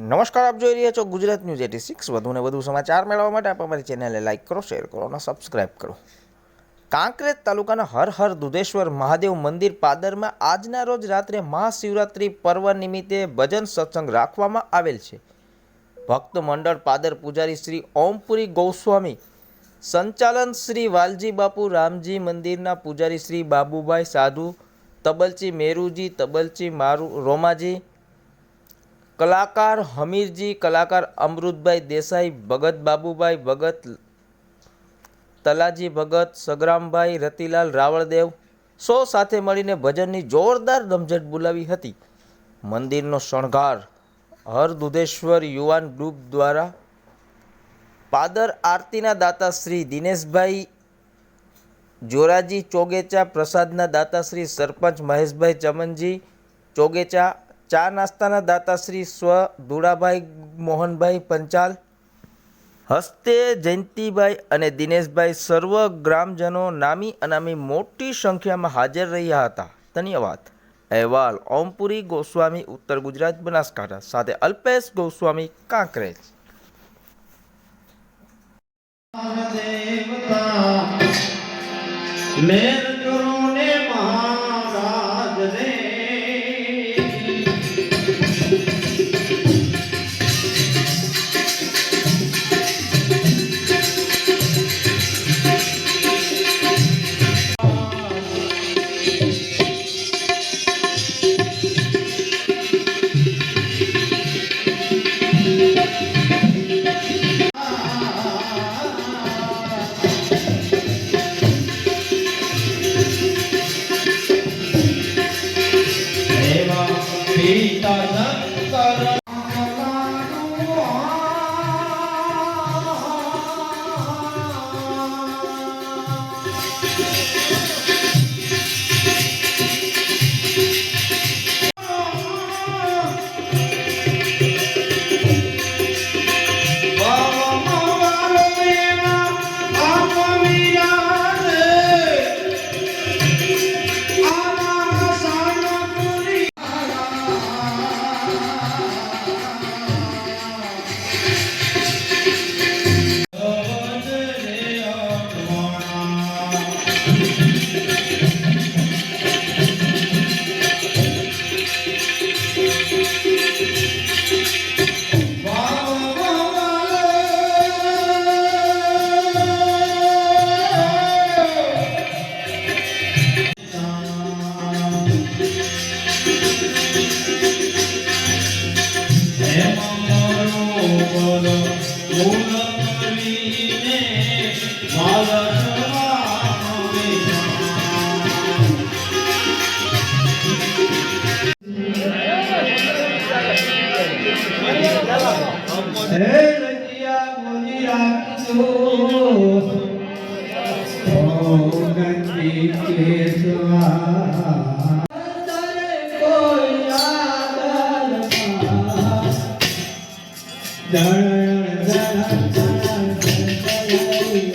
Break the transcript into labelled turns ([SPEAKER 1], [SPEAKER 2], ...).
[SPEAKER 1] નમસ્કાર, આપ જોઈ રહ્યા છો ગુજરાત ન્યૂઝ એટી સિક્સ. વધુને વધુ સમાચાર મેળવવા માટે આપ અમારી ચેનલને લાઇક કરો, શેર કરો અને સબસ્ક્રાઇબ કરો. કાંકરેજ તાલુકાના હર હર દુધેશ્વર મહાદેવ મંદિર પાદરમાં આજના રોજ રાત્રે મહાશિવરાત્રિ પર્વ નિમિત્તે ભજન સત્સંગ રાખવામાં આવેલ છે. ભક્ત મંડળ પાદર પૂજારી શ્રી ઓમપુરી ગૌસ્વામી, સંચાલન શ્રી વાલજી બાપુ રામજી મંદિરના પૂજારી શ્રી બાબુભાઈ સાધુ, તબલચી મેરુજી, તબલચી મારુ રોમાજી કલાકાર હમીરજી, કલાકાર અમૃતભાઈ દેસાઈ, ભગત બાબુભાઈ, ભગત તલાજી ભગત, સગરામભાઈ, રતિલાલ રાવળદેવ સો સાથે મળીને ભજનની જોરદાર ધમઝટ બોલાવી હતી. મંદિરનો શણગાર હર દુધેશ્વર યુવાન ગ્રુપ દ્વારા પાદર આરતીના દાતા શ્રી દિનેશભાઈ જોરાજી ચોગેચા, પ્રસાદના દાતા શ્રી સરપંચ મહેશભાઈ ચમનજી ચોગેચા ચા નાસ્તાના દાતાશ્રી સ્વ ધુળાભાઈ મોહનભાઈ પંચાલ, હસ્તે જયંતિભાઈ અને દિનેશભાઈ સર્વ ગ્રામજનો નામી અનામી મોટી સંખ્યામાં હાજર રહ્યા હતા. ધન્યવાદ. અહેવાલ, ઓમપુરી ગોસ્વામી, ઉત્તર ગુજરાત બનાસકાંઠા, સાથે અલ્પેશ ગોસ્વામી, કાંકરેજ.
[SPEAKER 2] દેવતા तारा હે રતિયા બોલી રાખજો ઓ ગંજી કેશવા તરે કોઈ આદર જણ જણ ગિરનારી